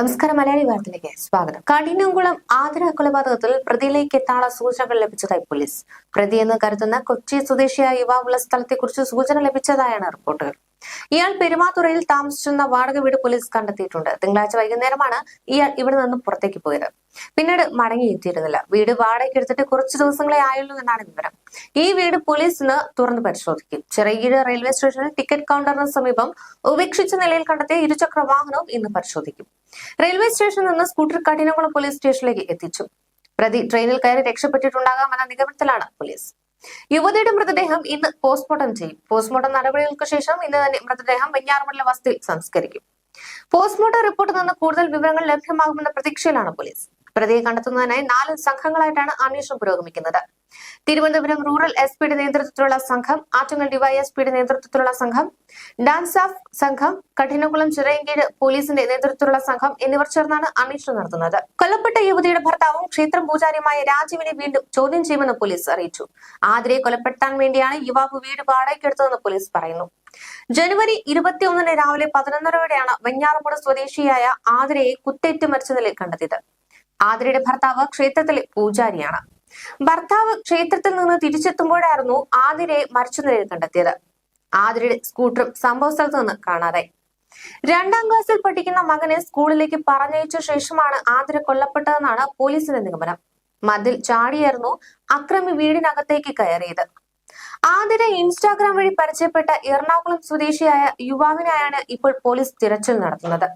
നമസ്കാരം മലയാളി വാർത്തയിലേക്ക് സ്വാഗതം. കഠിനംകുളം ആതിര കൊലപാതകത്തിൽ പ്രതിയിലേക്ക് എത്താനുള്ള സൂചനകൾ ലഭിച്ചതായി പോലീസ്. പ്രതിയെന്ന് കരുതുന്ന കൊച്ചി സ്വദേശിയായ യുവാവുള്ള സ്ഥലത്തെക്കുറിച്ച് സൂചന ലഭിച്ചതായാണ് റിപ്പോർട്ടുകൾ. ഇയാൾ പെരുമാതുറയിൽ താമസിച്ചിരുന്ന വാടക വീട് പോലീസ് കണ്ടെത്തിയിട്ടുണ്ട്. തിങ്കളാഴ്ച വൈകുന്നേരമാണ് ഇയാൾ ഇവിടെ നിന്നും പുറത്തേക്ക് പോയത്. പിന്നീട് മടങ്ങിയെത്തിയിരുന്നില്ല വീട് വാടകയ്ക്ക് എടുത്തിട്ട് കുറച്ച് ദിവസങ്ങളെ ആയുള്ളൂ എന്നാണ് വിവരം. ഈ വീട് പോലീസിന് തുറന്നു പരിശോധിക്കും. ചെറിയ റെയിൽവേ സ്റ്റേഷനിൽ ടിക്കറ്റ് കൗണ്ടറിന് സമീപം ഉപേക്ഷിച്ച നിലയിൽ കണ്ടെത്തിയ ഇരുചക്ര വാഹനവും ഇന്ന് പരിശോധിക്കും. റെയിൽവേ സ്റ്റേഷനിൽ നിന്ന് സ്കൂട്ടർ കഠിനകുളം പോലീസ് സ്റ്റേഷനിലേക്ക് എത്തിച്ചു. പ്രതി ട്രെയിനിൽ കയറി രക്ഷപ്പെട്ടിട്ടുണ്ടാകാമെന്ന നിഗമനത്തിലാണ് പോലീസ്. യുവതിയുടെ മൃതദേഹം ഇന്ന് പോസ്റ്റ്മോർട്ടം ചെയ്യും. പോസ്റ്റ്മോർട്ടം നടപടികൾക്ക് ശേഷം ഇന്ന് തന്നെ മൃതദേഹം വെഞ്ഞാറമുള്ള വസ്തിയിൽ സംസ്കരിക്കും. പോസ്റ്റ്മോർട്ടം റിപ്പോർട്ടിൽ നിന്ന് കൂടുതൽ വിവരങ്ങൾ ലഭ്യമാകുമെന്ന പ്രതീക്ഷയിലാണ് പോലീസ്. പ്രതിയെ കണ്ടെത്തുന്നതിനായി നാല് സംഘങ്ങളായിട്ടാണ് അന്വേഷണം പുരോഗമിക്കുന്നത്. തിരുവനന്തപുരം റൂറൽ എസ് പിയുടെ നേതൃത്വത്തിലുള്ള സംഘം ആറ്റുങ്ങൽ ഡിവൈഎസ്പിയുടെ നേതൃത്വത്തിലുള്ള സംഘം ഡാൻസ് ഓഫ് സംഘം കഠിനകുളം ചിറയങ്കീട് പോലീസിന്റെ നേതൃത്വത്തിലുള്ള സംഘം എന്നിവർ ചേർന്നാണ് അന്വേഷണം നടത്തുന്നത്. കൊല്ലപ്പെട്ട യുവതിയുടെ ഭർത്താവും ക്ഷേത്രം പൂജാരിയുമായ രാജീവിനെ വീണ്ടും ചോദ്യം ചെയ്യുമെന്ന് പോലീസ് അറിയിച്ചു. ആതിരെ കൊലപ്പെടുത്താൻ വേണ്ടിയാണ് യുവാവ് വീട് വാടകയ്ക്കെടുത്തതെന്ന് പോലീസ് പറയുന്നു. ജനുവരി ഇരുപത്തിയൊന്നിന് രാവിലെ പതിനൊന്നരയോടെയാണ് വെഞ്ഞാറമൂട് സ്വദേശിയായ ആതിരയെ കുത്തേറ്റ് മരിച്ച നിലയിൽ കണ്ടെത്തിയത്. ആതിരയുടെ ഭർത്താവ് ക്ഷേത്രത്തിലെ പൂജാരിയാണ്. ഭർത്താവ് ക്ഷേത്രത്തിൽ നിന്ന് തിരിച്ചെത്തുമ്പോഴായിരുന്നു ആതിരയെ മരിച്ച നിലയിൽ കണ്ടെത്തിയത്. ആതിരയുടെ സ്കൂട്ടറും സംഭവ സ്ഥലത്ത് നിന്ന് കാണാതായി. രണ്ടാം ക്ലാസ്സിൽ പഠിക്കുന്ന മകനെ സ്കൂളിലേക്ക് പറഞ്ഞയച്ച ശേഷമാണ് ആതിര കൊല്ലപ്പെട്ടതെന്നാണ് പോലീസിന്റെ നിഗമനം. മതിൽ ചാടിയായിരുന്നു അക്രമി വീടിനകത്തേക്ക് കയറിയത്. ആതിര ഇൻസ്റ്റാഗ്രാം വഴി പരിചയപ്പെട്ട എറണാകുളം സ്വദേശിയായ യുവാവിനായാണ് ഇപ്പോൾ പോലീസ് തിരച്ചിൽ നടത്തുന്നത്.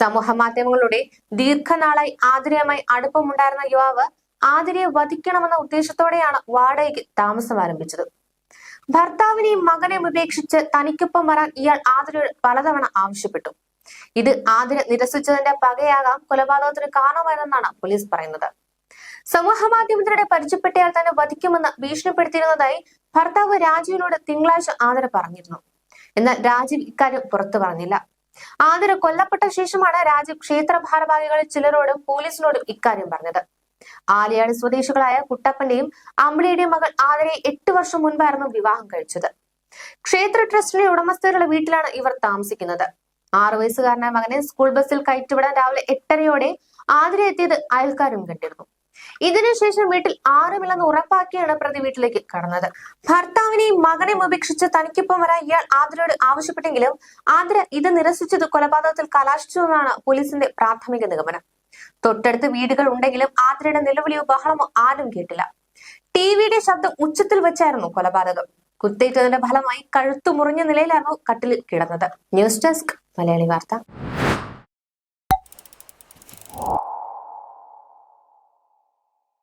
സമൂഹ മാധ്യമങ്ങളുടെ ദീർഘനാളായി ആതിരയുമായി അടുപ്പമുണ്ടായിരുന്ന യുവാവ് ആതിരയെ വധിക്കണമെന്ന ഉദ്ദേശത്തോടെയാണ് വാടകയ്ക്ക് താമസം ആരംഭിച്ചത്. ഭർത്താവിനെയും മകനെയും ഉപേക്ഷിച്ച് തനിക്കൊപ്പം വരാൻ ഇയാൾ ആതിരയോട് പലതവണ ആവശ്യപ്പെട്ടു. ഇത് ആതിര നിരസിച്ചതിന്റെ പകയാകാം കൊലപാതകത്തിന് കാരണമായതെന്നാണ് പോലീസ് പറയുന്നത്. സമൂഹ മാധ്യമത്തിലൂടെ പരിചയപ്പെട്ടയാൾ തന്നെ വധിക്കുമെന്ന് ഭീഷണിപ്പെടുത്തിയിരുന്നതായി ഭർത്താവ് രാജീവിനോട് തിങ്കളാഴ്ച ആതിര പറഞ്ഞിരുന്നു. എന്നാൽ രാജീവ് ഇക്കാര്യം പുറത്തു പറഞ്ഞില്ല. ആതിര കൊല്ലപ്പെട്ട ശേഷമാണ് രാജു ക്ഷേത്ര ഭാരവാഹികളിൽ ചിലരോടും പോലീസിനോടും ഇക്കാര്യം പറഞ്ഞത്. ആലിയാട് സ്വദേശികളായ കുട്ടപ്പന്റെയും അമ്പിളിയുടെയും മകൾ ആതിരയെ എട്ട് വർഷം മുൻപായിരുന്നു വിവാഹം കഴിച്ചത്. ക്ഷേത്ര ട്രസ്റ്റിന്റെ ഉടമസ്ഥരുടെ വീട്ടിലാണ് ഇവർ താമസിക്കുന്നത്. ആറു വയസ്സുകാരനായ മകനെ സ്കൂൾ ബസ്സിൽ കയറ്റിവിടാൻ രാവിലെ എട്ടരയോടെ ആതിര എത്തിയത് അയൽക്കാരും കണ്ടിരുന്നു. ഇതിനുശേഷം വീട്ടിൽ ആരുമില്ലെന്ന് ഉറപ്പാക്കിയാണ് പ്രതി വീട്ടിലേക്ക് കടന്നത്. ഭർത്താവിനെയും മകനെയും ഉപേക്ഷിച്ച് തനിക്കൊപ്പം വരാൻ ഇയാൾ ആതിരയോട് ആവശ്യപ്പെട്ടെങ്കിലും ആതിര ഇത് നിരസിച്ചത് കൊലപാതകത്തിൽ കലാശിച്ചതെന്നാണ് പോലീസിന്റെ പ്രാഥമിക നിഗമനം. തൊട്ടടുത്ത് വീടുകൾ ഉണ്ടെങ്കിലും ആതിരയുടെ നിലവിളിയോ ബഹളമോ ആരും കേട്ടില്ല. ടിവിയുടെ ശബ്ദം ഉച്ചത്തിൽ വെച്ചായിരുന്നു കൊലപാതകം. കുത്തേറ്റതിന്റെ ഫലമായി കഴുത്തു മുറിഞ്ഞ നിലയിലായിരുന്നു കട്ടിൽ കിടന്നത്. ന്യൂസ് ഡെസ്ക് മലയാളി വാർത്ത.